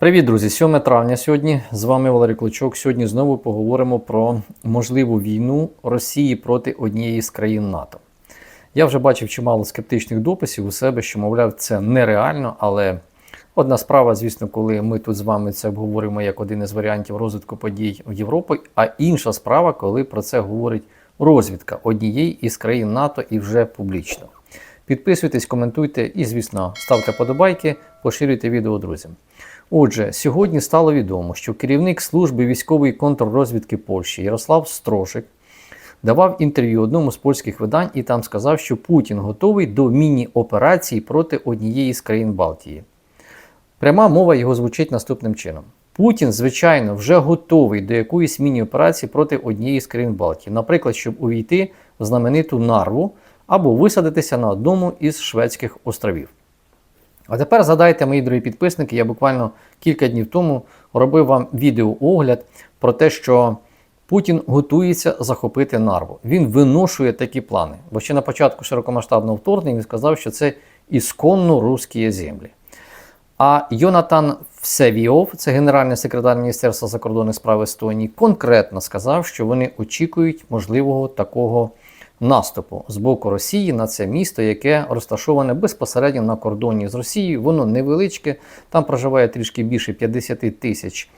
Привіт, друзі! 7 травня сьогодні. З вами Валерій Клочок. Сьогодні знову поговоримо про можливу війну Росії проти однієї з країн НАТО. Я вже бачив чимало скептичних дописів у себе, що, мовляв, це нереально, але одна справа, звісно, коли ми тут з вами це обговорюємо як один із варіантів розвитку подій в Європі, а інша справа, коли про це говорить розвідка однієї із країн НАТО і вже публічно. Підписуйтесь, коментуйте і, звісно, ставте подобайки, поширюйте відео друзям. Отже, сьогодні стало відомо, що керівник служби військової контррозвідки Польщі Ярослав Строшик давав інтерв'ю одному з польських видань і там сказав, що Путін готовий до міні-операції проти однієї з країн Балтії. Пряма мова його звучить наступним чином: Путін, звичайно, вже готовий до якоїсь міні-операції проти однієї з країн Балтії, наприклад, щоб увійти в знамениту нарву або висадитися на одному із шведських островів. А тепер згадайте, мої дорогі підписники, я буквально кілька днів тому робив вам відеоогляд про те, що Путін готується захопити нарву. Він виношує такі плани. Бо ще на початку широкомасштабного вторгнення він сказав, що це ісконно русські землі. А Йонатан Всевіов, це генеральний секретар Міністерства закордонних справ Естонії, конкретно сказав, що вони очікують можливого такого наступу з боку Росії на це місто, яке розташоване безпосередньо на кордоні з Росією. Воно невеличке, там проживає трішки більше 50 тисяч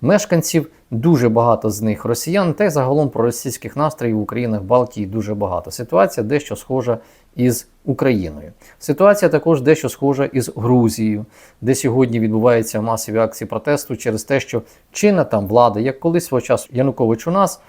мешканців, дуже багато з них росіян, та й загалом про російських настроїв в Українах Балтії дуже багато. Ситуація дещо схожа із Україною. Ситуація також дещо схожа із Грузією, де сьогодні відбуваються масові акції протесту через те, що чинна там влада, як колись свого часу Янукович у нас,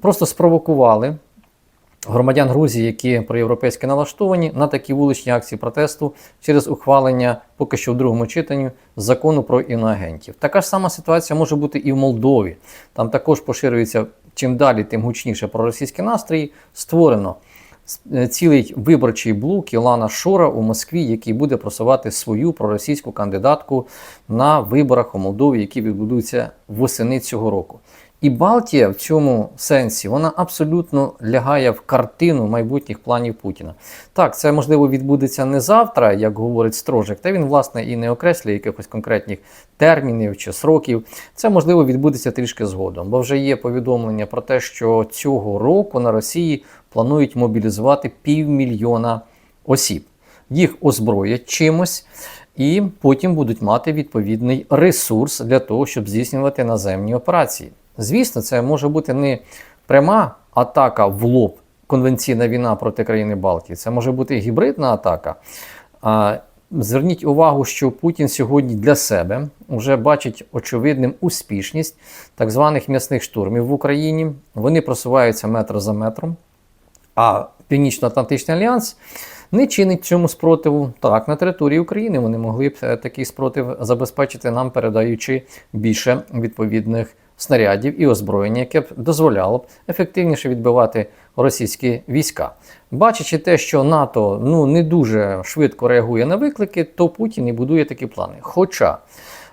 просто спровокували громадян Грузії, які проєвропейськи налаштовані, на такі вуличні акції протесту через ухвалення поки що в другому читанні закону про іноагентів. Така ж сама ситуація може бути і в Молдові. Там також поширюється чим далі, тим гучніше проросійські настрої. Створено е, цілий виборчий блок Ілана Шора у Москві, який буде просувати свою проросійську кандидатку на виборах у Молдові, які відбудуться восени цього року. І Балтія в цьому сенсі вона абсолютно лягає в картину майбутніх планів Путіна. Так, це можливо відбудеться не завтра, як говорить Строжик, та він, власне, і не окреслює якихось конкретних термінів чи сроків. Це можливо відбудеться трішки згодом, бо вже є повідомлення про те, що цього року на Росії планують мобілізувати півмільйона осіб. Їх озброять чимось. І потім будуть мати відповідний ресурс для того, щоб здійснювати наземні операції. Звісно, це може бути не пряма атака в лоб, конвенційна війна проти країни Балтії. Це може бути гібридна атака. Зверніть увагу, що Путін сьогодні для себе вже бачить очевидним успішність так званих м'ясних штурмів в Україні. Вони просуваються метр за метром. А Північно-Атлантичний альянс не чинить цьому спротиву. Так, на території України вони могли б е, такий спротив забезпечити нам, передаючи більше відповідних снарядів і озброєння, яке б дозволяло б ефективніше відбивати російські війська. Бачачи те, що НАТО ну не дуже швидко реагує на виклики, то Путін і будує такі плани. Хоча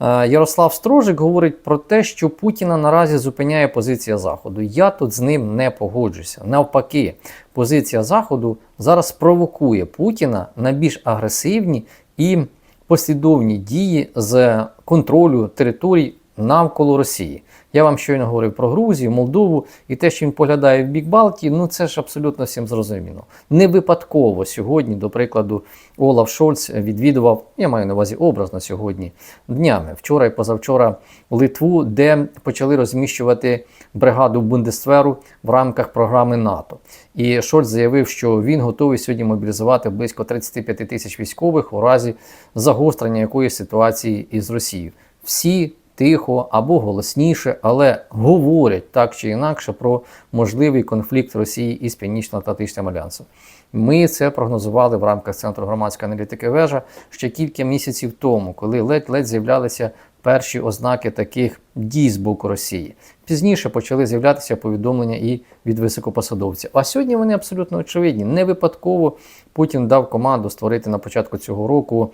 е, Ярослав Строжик говорить про те, що Путіна наразі зупиняє позиція Заходу. Я тут з ним не погоджуся. Навпаки, позиція Заходу зараз провокує Путіна на більш агресивні і послідовні дії з контролю територій навколо Росії. Я вам щойно говорив про Грузію, Молдову і те, що він поглядає в бік Балтії, ну це ж абсолютно всім зрозуміло. Не випадково сьогодні, до прикладу, Олаф Шольц відвідував, я маю на увазі образно сьогодні, днями, вчора і позавчора Литву, де почали розміщувати бригаду Бундесверу в рамках програми НАТО. І Шольц заявив, що він готовий сьогодні мобілізувати близько 35 тисяч військових у разі загострення якоїсь ситуації із Росією. Всі тихо або голосніше, але говорять так чи інакше про можливий конфлікт Росії із Північно-Атлантичним альянсом. Ми це прогнозували в рамках Центру громадської аналітики вежа ще кілька місяців тому, коли ледь-ледь з'являлися перші ознаки таких дій з боку Росії. Пізніше почали з'являтися повідомлення і від високопосадовців. А сьогодні вони абсолютно очевидні. Не випадково Путін дав команду створити на початку цього року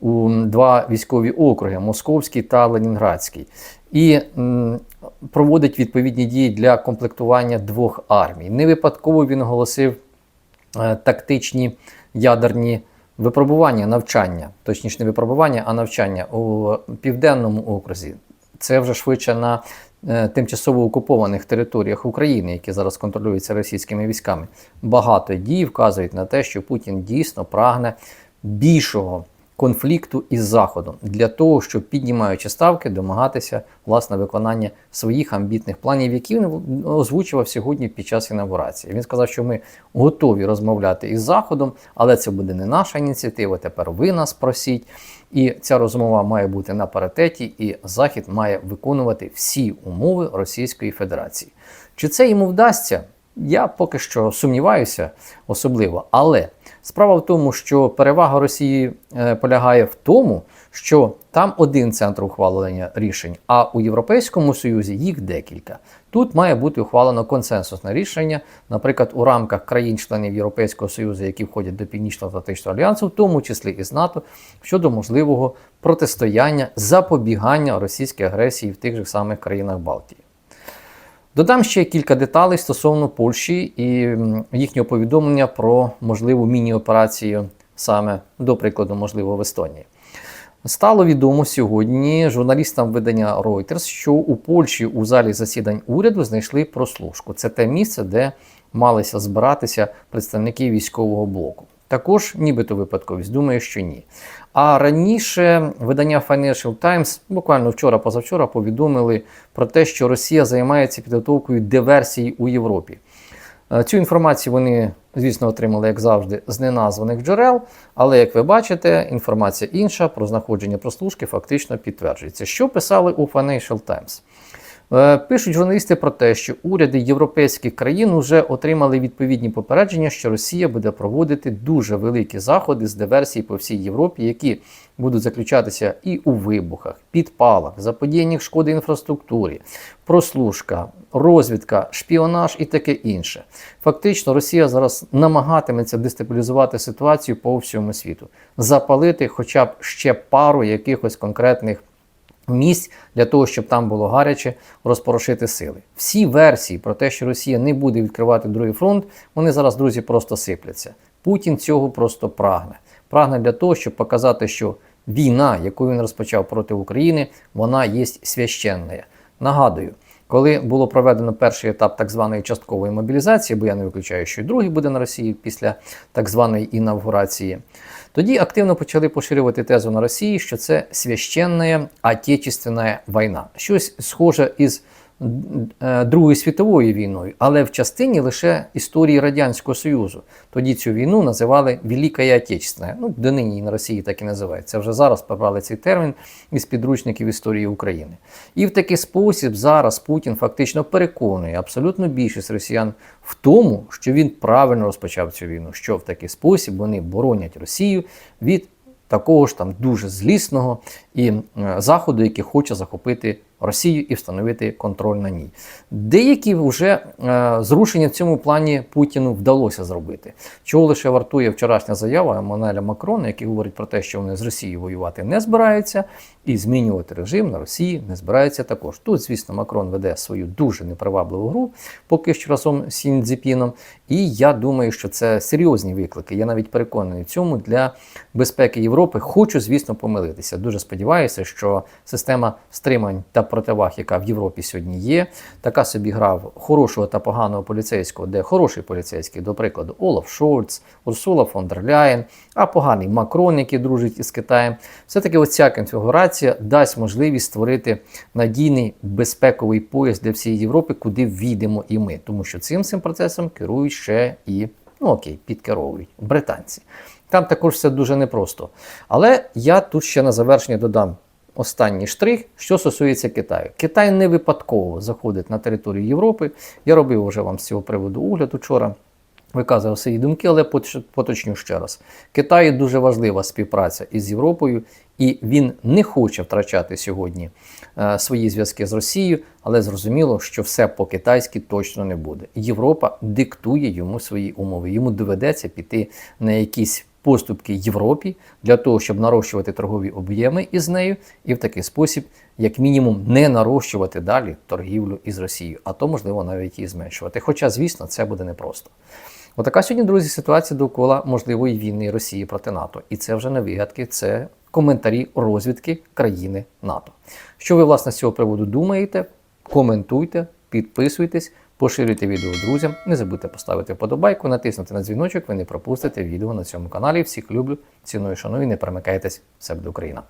у два військові округи Московський та Ленінградський, і проводить відповідні дії для комплектування двох армій. Не випадково він оголосив е, тактичні ядерні випробування навчання, точніше, не випробування, а навчання у південному окрузі. Це вже швидше на е, тимчасово окупованих територіях України, які зараз контролюються російськими військами. Багато дій вказують на те, що Путін дійсно прагне більшого конфлікту із Заходом для того, щоб піднімаючи ставки, домагатися власне виконання своїх амбітних планів, які він озвучував сьогодні під час інаугурації. Він сказав, що ми готові розмовляти із Заходом, але це буде не наша ініціатива. Тепер ви нас просіть. І ця розмова має бути на паритеті, і Захід має виконувати всі умови Російської Федерації. Чи це йому вдасться? Я поки що сумніваюся особливо, але справа в тому, що перевага Росії е, полягає в тому, що там один центр ухвалення рішень, а у Європейському Союзі їх декілька. Тут має бути ухвалено консенсусне рішення, наприклад, у рамках країн-членів Європейського Союзу, які входять до Північно-Атлантичного альянсу, в тому числі і з НАТО, щодо можливого протистояння запобігання російській агресії в тих же самих країнах Балтії. Додам ще кілька деталей стосовно Польщі і їхнього повідомлення про можливу міні-операцію саме, до прикладу, можливо, в Естонії. Стало відомо сьогодні журналістам видання Reuters, що у Польщі у залі засідань уряду знайшли прослушку. Це те місце, де малися збиратися представники військового блоку. Також, нібито випадковість, думаю, що ні. А раніше видання Financial Times буквально вчора-позавчора повідомили про те, що Росія займається підготовкою диверсій у Європі. Е, цю інформацію вони, звісно, отримали, як завжди, з неназваних джерел, але, як ви бачите, інформація інша про знаходження прослушки фактично підтверджується. Що писали у Financial Times? Е, пишуть журналісти про те, що уряди європейських країн вже отримали відповідні попередження, що Росія буде проводити дуже великі заходи з диверсії по всій Європі, які будуть заключатися і у вибухах, підпалах, заподіяннях шкоди інфраструктурі, прослушка, розвідка, шпіонаж і таке інше. Фактично, Росія зараз намагатиметься дестабілізувати ситуацію по всьому світу, запалити хоча б ще пару якихось конкретних місць для того, щоб там було гаряче розпорошити сили. Всі версії про те, що Росія не буде відкривати другий фронт, вони зараз, друзі, просто сипляться. Путін цього просто прагне. Прагне для того, щоб показати, що війна, яку він розпочав проти України, вона є священною. Нагадую. Коли було проведено перший етап так званої часткової мобілізації, бо я не виключаю, що і другий буде на Росії після так званої інавгурації, тоді активно почали поширювати тезу на Росії, що це священна отечественна війна. Щось схоже із Другою світовою війною, але в частині лише історії Радянського Союзу. Тоді цю війну називали Великою Отечественною. Ну, донині на Росії так і називається. Вже зараз побрали цей термін із підручників історії України. І в такий спосіб зараз Путін фактично переконує абсолютно більшість росіян в тому, що він правильно розпочав цю війну, що в такий спосіб вони боронять Росію від такого ж там дуже злісного і е, заходу, який хоче захопити Росію і встановити контроль на ній. Деякі вже е, зрушення в цьому плані Путіну вдалося зробити. Чого лише вартує вчорашня заява Еммануеля Макрона, який говорить про те, що вони з Росією воювати не збираються, і змінювати режим на Росії не збираються також. Тут, звісно, Макрон веде свою дуже непривабливу гру, поки що разом з Сіндзіпіном. І я думаю, що це серйозні виклики. Я навіть переконаний в цьому для безпеки Європи. Хочу, звісно, помилитися. Дуже сподіваюся, що система стримань та противаг, яка в Європі сьогодні є, така собі грав хорошого та поганого поліцейського, де хороший поліцейський, до прикладу, Олаф Шольц, Урсула фон дер Ляєн, а поганий Макрон, який дружить із Китаєм. Все-таки оця конфігурація дасть можливість створити надійний безпековий пояс для всієї Європи, куди війдемо і ми. Тому що цим цим процесом керують ще і, ну окей, підкеровують британці. Там також все дуже непросто. Але я тут ще на завершення додам останній штрих, що стосується Китаю. Китай не випадково заходить на територію Європи. Я робив вже вам з цього приводу огляд учора. Виказував свої думки, але поточню ще раз. Китаю дуже важлива співпраця із Європою, і він не хоче втрачати сьогодні е, свої зв'язки з Росією, але зрозуміло, що все по-китайськи точно не буде. Європа диктує йому свої умови. Йому доведеться піти на якісь поступки Європі для того, щоб нарощувати торгові об'єми із нею, і в такий спосіб, як мінімум, не нарощувати далі торгівлю із Росією, а то можливо навіть її зменшувати. Хоча, звісно, це буде непросто. Отака сьогодні, друзі, ситуація довкола можливої війни Росії проти НАТО. І це вже не вигадки, це коментарі розвідки країни НАТО. Що ви, власне, з цього приводу думаєте? Коментуйте, підписуйтесь, поширюйте відео друзям. Не забудьте поставити вподобайку, натиснути на дзвіночок, ви не пропустите відео на цьому каналі. Всіх люблю, ціную, шаную, не перемикайтесь. Все буде Україна!